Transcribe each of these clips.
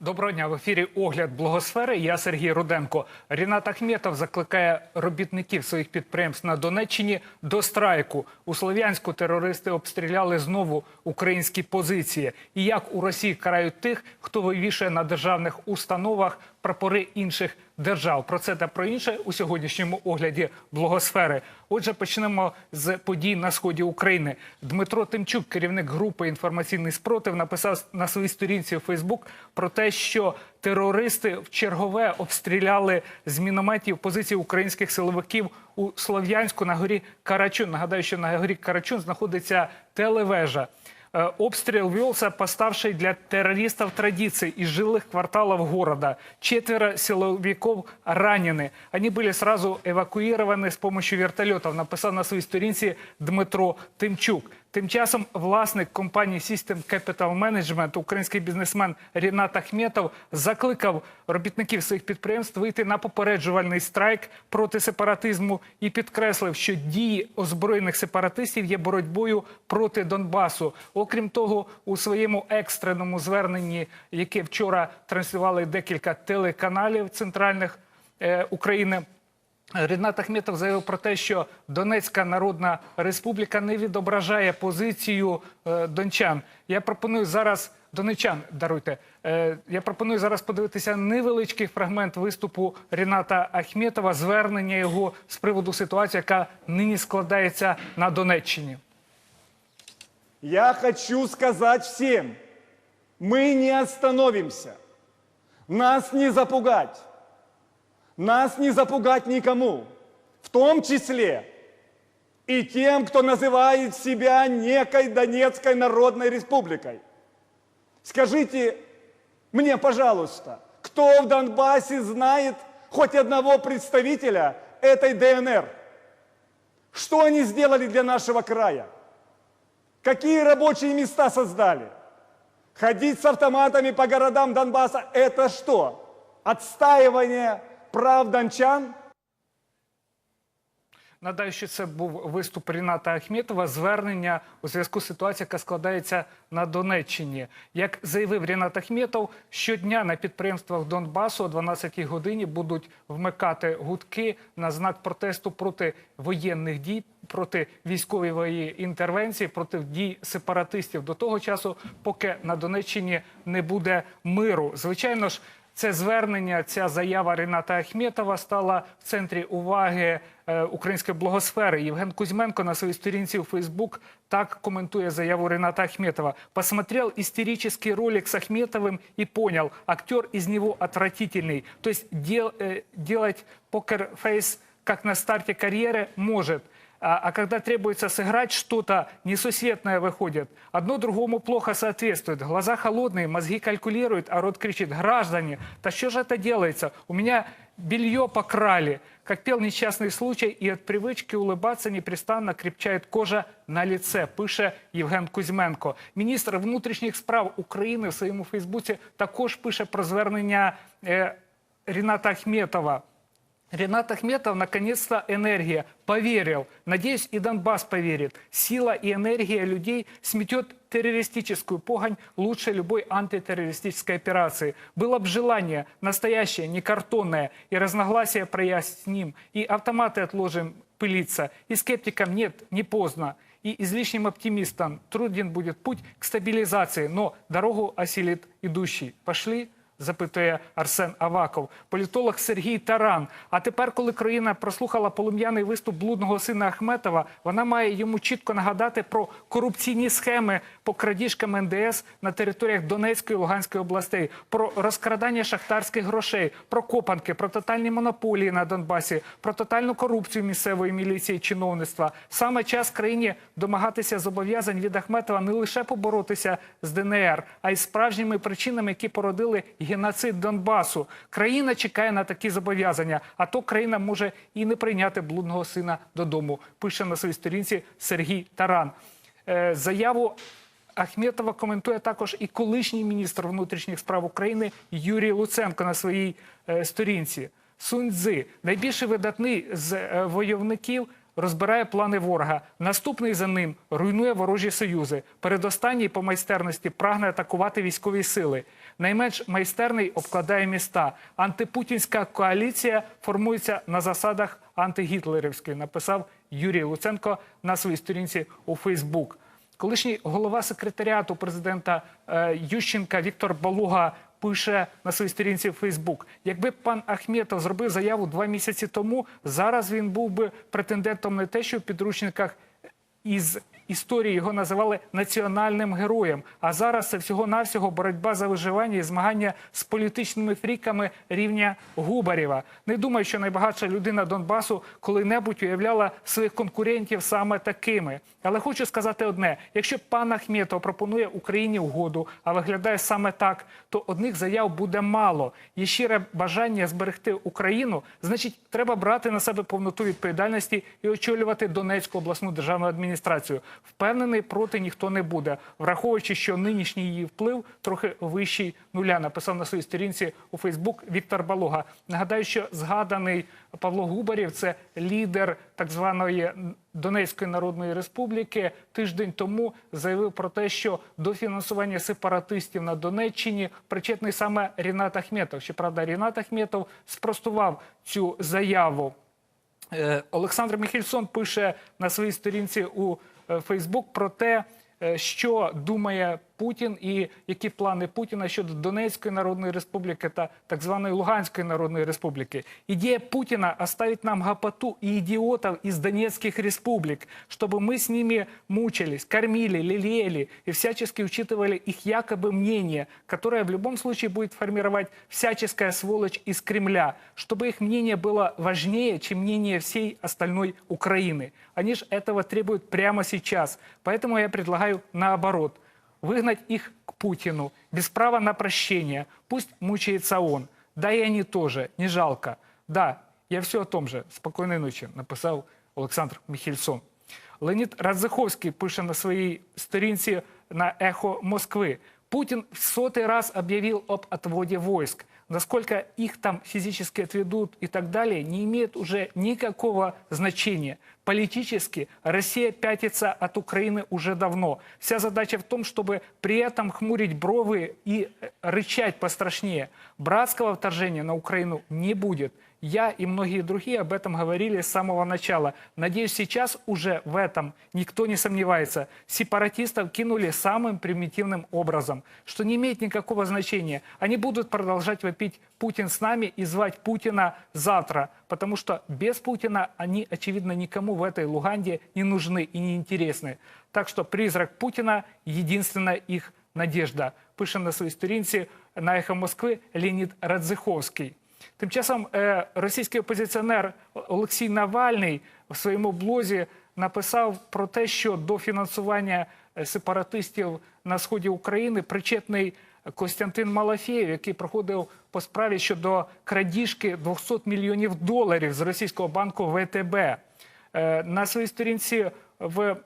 Доброго дня в ефірі Огляд Благосфери. Я Сергій Руденко. Рінат Ахметов закликає робітників своїх підприємств на Донеччині до страйку. У Слов'янську терористи обстріляли знову українські позиції. І як у Росії карають тих, хто вивішує на державних установах прапори інших держав. Про це та про інше у сьогоднішньому огляді Благосфери. Отже, почнемо з подій на сході України. Дмитро Тимчук, керівник групи інформаційний спротив, написав на своїй сторінці у Фейсбук про те, що терористи в чергове обстріляли з мінометів позиції українських силовиків у Слов'янську на горі Карачун. Нагадаю, що на горі Карачун знаходиться телевежа. Э, Обстрел велся поставший для террористов традиции из жилых кварталов города. Четверо силовиков ранены. Они были сразу эвакуированы с помощью вертолетов, написав на своїй сторінці Дмитро Тимчук. Тим часом власник компанії System Capital Management, український бізнесмен Рінат Ахметов, закликав робітників своїх підприємств вийти на попереджувальний страйк проти сепаратизму і підкреслив, що дії озброєних сепаратистів є боротьбою проти Донбасу. Окрім того, у своєму екстреному зверненні, яке вчора транслювали декілька телеканалів центральних е, України. Рінат Ахметов заявив про те, що Донецька Народна Республіка не відображає позицію е, дончан. Я пропоную зараз донечан, даруйте. Е, я пропоную зараз подивитися невеличкий фрагмент виступу Ріната Ахметова, звернення його з приводу ситуації, яка нині складається на Донеччині. Я хочу сказать всем, мы не остановимся. Нас не запугать. Нас не запугать никому. В том числе и тем, кто называет себя некой Донецкой Народной Республикой. Скажите мне, пожалуйста, кто в Донбассе знает хоть одного представителя этой ДНР? Что они сделали для нашего края? Какие рабочие места создали? Ходить с автоматами по городам Донбасса – это что? Отстаивание прав дончан? Нагадаю, що це був виступ Ріната Ахметова, звернення у зв'язку з ситуацією, яка складається на Донеччині. Як заявив Рінат Ахметов, щодня на підприємствах Донбасу о 12-й годині будуть вмикати гудки на знак протесту проти воєнних дій, проти військової інтервенції, проти дій сепаратистів до того часу, поки на Донеччині не буде миру. Звичайно ж. Це звернення, ця заява Рената Ахметова стала в центрі уваги е, української блогосфери. Євген Кузьменко на своїй сторінці у Фейсбук так коментує заяву Рената Ахметова. Посмотрел истерический ролик с Ахметовым и понял, актер из него отвратительный. То есть дел, э, делать покер-фейс, как на старте карьеры, может. А, а когда требуется сыграть что-то несусветное выходит. Одно другому плохо соответствует. Глаза холодные, мозги калькулируют, а рот кричит «Граждане, да что же это делается? У меня белье покрали». Как пел несчастный случай, и от привычки улыбаться непрестанно крепчает кожа на лице, пише Євген Кузьменко. Міністр внутрішніх справ України в своєму Фейсбуці також пише про звернення е, Ріната Ахметова. Ренат Ахметов, наконец-то энергия, поверил. Надеюсь, и Донбасс поверит. Сила и энергия людей сметет террористическую погонь лучше любой антитеррористической операции. Было бы желание настоящее, не картонное, и разногласия проясним, и автоматы отложим пылиться, и скептикам нет, не поздно, и излишним оптимистам труден будет путь к стабилизации, но дорогу осилит идущий. Пошли? Запитує Арсен Аваков, політолог Сергій Таран. А тепер, коли країна прослухала полум'яний виступ блудного сина Ахметова, вона має йому чітко нагадати про корупційні схеми по крадіжкам НДС на територіях Донецької і Луганської областей, про розкрадання шахтарських грошей, про копанки, про тотальні монополії на Донбасі, про тотальну корупцію місцевої міліції і чиновництва. Саме час країні домагатися зобов'язань від Ахметова не лише поборотися з ДНР, а й справжніми причинами, які породили геноцид Донбасу. Країна чекає на такі зобов'язання, а то країна може і не прийняти блудного сина додому. Пише на своїй сторінці Сергій Таран. Е, заяву Ахметова коментує також і колишній міністр внутрішніх справ України Юрій Луценко на своїй е, сторінці. Сунь Цзи, найбільш видатний з е, войовників розбирає плани ворога. Наступний за ним руйнує ворожі союзи. Передостанній по майстерності прагне атакувати військові сили. Найменш майстерний обкладає міста. Антипутінська коаліція формується на засадах антигітлерівської, написав Юрій Луценко на своїй сторінці у Фейсбук. Колишній голова секретаріату президента е, Ющенка Віктор Балуга пише на своїй сторінці Фейсбук: якби пан Ахметов зробив заяву два місяці тому, зараз він був би претендентом на те, що в підручниках із історії його називали національним героєм. А зараз це всього-навсього боротьба за виживання і змагання з політичними фріками рівня Губарєва. Не думаю, що найбагатша людина Донбасу коли-небудь уявляла своїх конкурентів саме такими. Але хочу сказати одне: якщо пан Ахметов пропонує Україні угоду, а виглядає саме так, то одних заяв буде мало. Є щире бажання зберегти Україну, значить, треба брати на себе повноту відповідальності і очолювати Донецьку обласну державну адміністрацію. Впевнений, проти ніхто не буде, враховуючи, що нинішній її вплив трохи вищий нуля. Написав на своїй сторінці у Фейсбук Віктор Балуга. Нагадаю, що згаданий Павло Губарєв це лідер так званої Донецької Народної Республіки. Тиждень тому заявив про те, що до фінансування сепаратистів на Донеччині причетний саме Рінат Ахметов. Щоправда, Рінат Ахметов спростував цю заяву. Е, Олександр Міхельсон пише на своїй сторінці у Фейсбук про те, е, що думає Путін і які плани Путіна щодо Донецької Народної Республіки та так званої Луганської Народної Республіки. Ідея Путіна оставить нам гопоту и идиотов из Донецких республик, чтобы мы с ними мучились, кормили, лелеяли и всячески учитывали их якобы мнение, которое в любом случае будет формировать всяческая сволочь из Кремля, чтобы их мнение было важнее, чем мнение всей остальной Украины. Они же этого требуют прямо сейчас. Поэтому я предлагаю наоборот – выгнать их к Путину без права на прощение. Пусть мучается он. Да и они тоже, не жалко. Да, я все о том же. Спокойной ночи, написав Олександр Міхельсон. Леонід Радзиховський пише на своїй сторінці на «Эхо Москвы». Путин в сотый раз объявил об отводе войск. Насколько их там физически отведут и так далее, не имеет уже никакого значения. Политически Россия пятится от Украины уже давно. Вся задача в том, чтобы при этом хмурить бровы и э, рычать пострашнее. Братского вторжения на Украину не будет. Я и многие другие об этом говорили с самого начала. Надеюсь, сейчас уже в этом никто не сомневается. Сепаратистов кинули самым примитивным образом, что не имеет никакого значения. Они будут продолжать вопить «Путин с нами» и звать Путина завтра, потому что без Путина они, очевидно, никому в этой Луганде не нужны и не интересны. Так что призрак Путина – единственная их надежда. Пише на своїй сторінці на «Ехо Москви» Леонід Радзиховський. Тим часом е, російський опозиціонер Олексій Навальний в своєму блозі написав про те, що до фінансування е, сепаратистів на сході України причетний Костянтин Малафєєв, який проходив по справі щодо крадіжки 200 мільйонів доларів з російського банку ВТБ. Е, На своїй сторінці в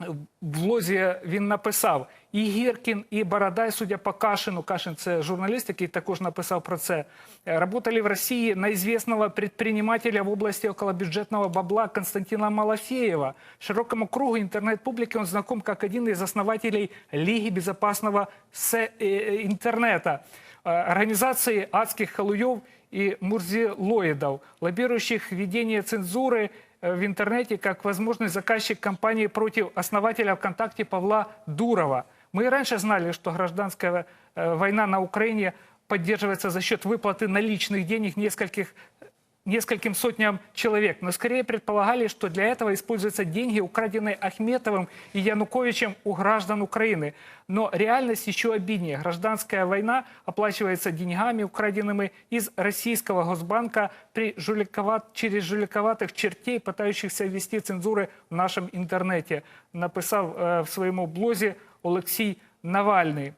в блозі він написав і Гіркін, і Бородай, судя по Кашину, Кашин це журналіст, який також написав про це, е, работали в Росії на известного предпринимателя в области околобюджетного бабла Константина Малафеева. Широкому кругу интернет-публики он знаком как один из основателей Лиги безопасного се- э, интернета, э, организации адских халуев и мурзилоидов, лоббирующих введение цензуры э, в интернете как возможный заказчик кампании против основателя ВКонтакте Павла Дурова. Мы и раньше знали, что гражданская э, война на Украине поддерживается за счет выплаты наличных денег нескольких нескольким сотням человек, но скорее предполагали, что для этого используются деньги, украденные Ахметовым и Януковичем у граждан Украины. Но реальность еще обиднее. Гражданская война оплачивается деньгами, украденными из российского Госбанка при жуликоват... через жуликоватых чертей, пытающихся ввести цензуры в нашем интернете, написав е, в своєму блозі Олексій Навальний.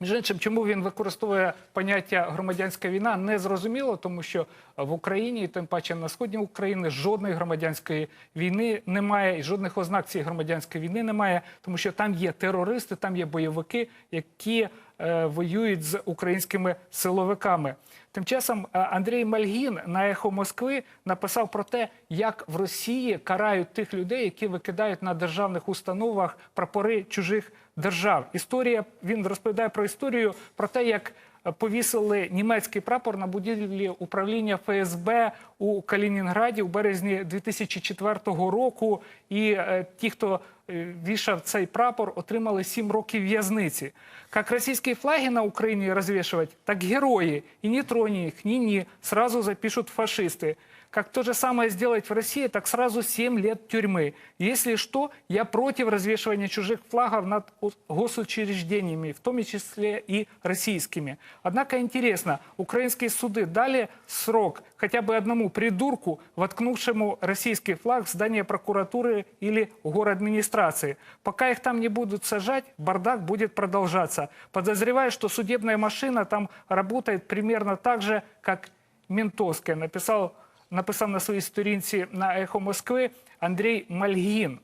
Між іншим, чому він використовує поняття громадянська війна, не зрозуміло, тому що в Україні, і тим паче на сході України, жодної громадянської війни немає, і жодних ознак цієї громадянської війни немає, тому що там є терористи, там є бойовики, які е, воюють з українськими силовиками. Тим часом е, Андрій Мальгін на ехо Москви написав про те, як в Росії карають тих людей, які викидають на державних установах прапори чужих держав. Історія він розповідає про історію про те, як е, повісили німецький прапор на будівлі управління ФСБ у Калінінграді у березні 2004 року. І е, ті, хто е, вішав цей прапор, отримали 7 років в'язниці. Як російські флаги на Україні розвішувати, так герої. І не троні їх, ні-ні, сразу запишут фашисты. Как то же самое сделать в России, так сразу 7 лет тюрьмы. Если что, я против развешивания чужих флагов над госучреждениями, в том числе и российскими. Однако интересно, украинские суды дали срок хотя бы одному придурку, воткнувшему российский флаг в здание прокуратуры или администрации. Пока их там не будут сажать, бардак будет продолжаться. Подозреваю, что судебная машина там работает примерно так же, как ментовская, написал, написав на своїй сторінці на Ехо Москви Андрій Мальгін.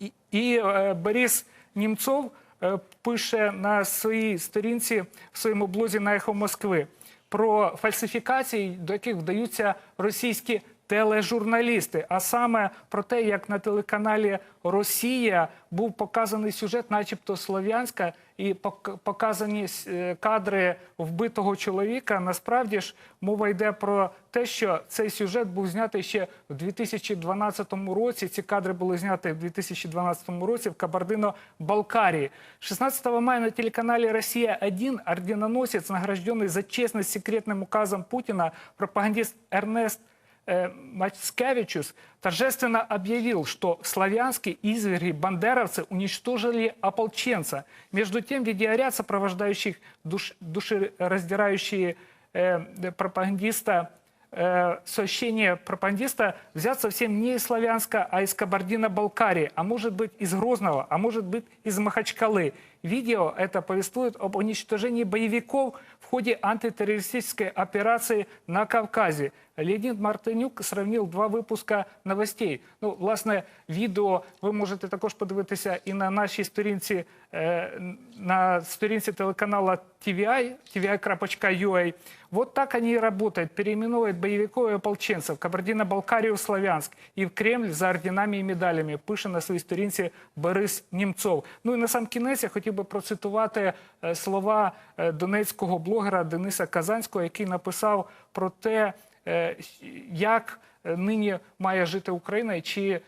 І, і е, Борис Німцов е, пише на своїй сторінці в своєму блозі на Ехо Москви про фальсифікації, до яких вдаються російські тележурналісти, а саме про те, як на телеканалі Росія був показаний сюжет, начебто Слов'янська, і пок- показані е, кадри вбитого чоловіка. Насправді ж мова йде про те, що цей сюжет був знятий ще в 2012 році. Ці кадри були зняті в 2012 році в Кабардино-Балкарії. 16 мая на телеканале «Россия-1» орденоносец, награжденный за честность секретным указом Путина, пропагандист Эрнест э, Мацкевичус торжественно объявил, что славянские изверги бандеровцы уничтожили ополченца. Между тем, видеоряд, сопровождающих душ, душераздирающие э, пропагандиста э, сообщение пропагандиста взят совсем не из Славянска, а из Кабардино-Балкарии, а может быть из Грозного, а может быть из Махачкалы. Видео это повествует об уничтожении боевиков в ходе антитеррористической операции на Кавказе. Леонід Мартинюк сравнив два випуска новостей. Ну, власне, відео ви можете також подивитися і на нашій сторінці, е, на сторінці телеканала TVI, tvi.ua. Вот так они и работают, переименовывают боевиков и ополченцев, Кабардино-Балкарию, Славянск, и в Кремль за орденами і медалями, пише на своїй сторінці Борис Німцов. Ну і на сам кінець я хотів би процитувати е, слова е, донецького блогера Дениса Казанського, який написав про те, е, як нині має жити Україна і чи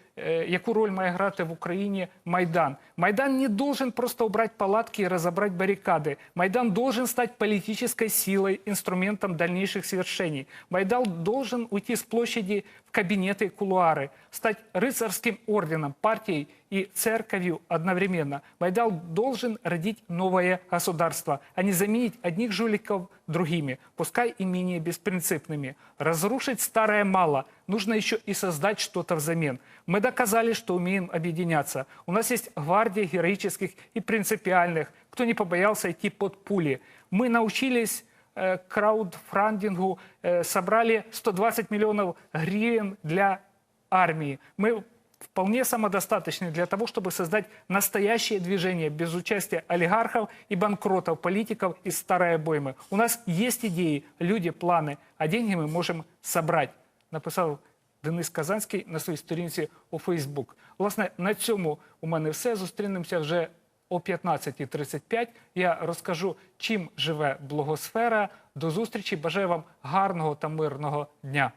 яку роль має грати в Україні Майдан. Майдан не должен просто убрать палатки и разобрать баррикады. Майдан должен стать политической силой, инструментом дальнейших свершений. Майдан должен уйти с площади в кабинеты и кулуары, стать рыцарским орденом, партией и церковью одновременно. Майдан должен родить новое государство, а не заменить одних жуликов другими, пускай и менее беспринципными. Разрушить старое мало, нужно еще и создать что-то взамен. Мы доказали, что умеем объединяться. У нас есть гвардия героических и принципиальных, кто не побоялся идти под пули. Мы научились э, краудфандингу, э, собрали 120 миллионов гривен для армии. Мы вполне самодостаточны для того, чтобы создать настоящее движение без участия олигархов и банкротов, политиков из старой обоймы. У нас есть идеи, люди, планы, а деньги мы можем собрать, написав Денис Казанський на своїй сторінці у Фейсбук. Власне, на цьому у мене все. Зустрінемося вже о 15.35. Я розкажу, чим живе блогосфера. До зустрічі. Бажаю вам гарного та мирного дня.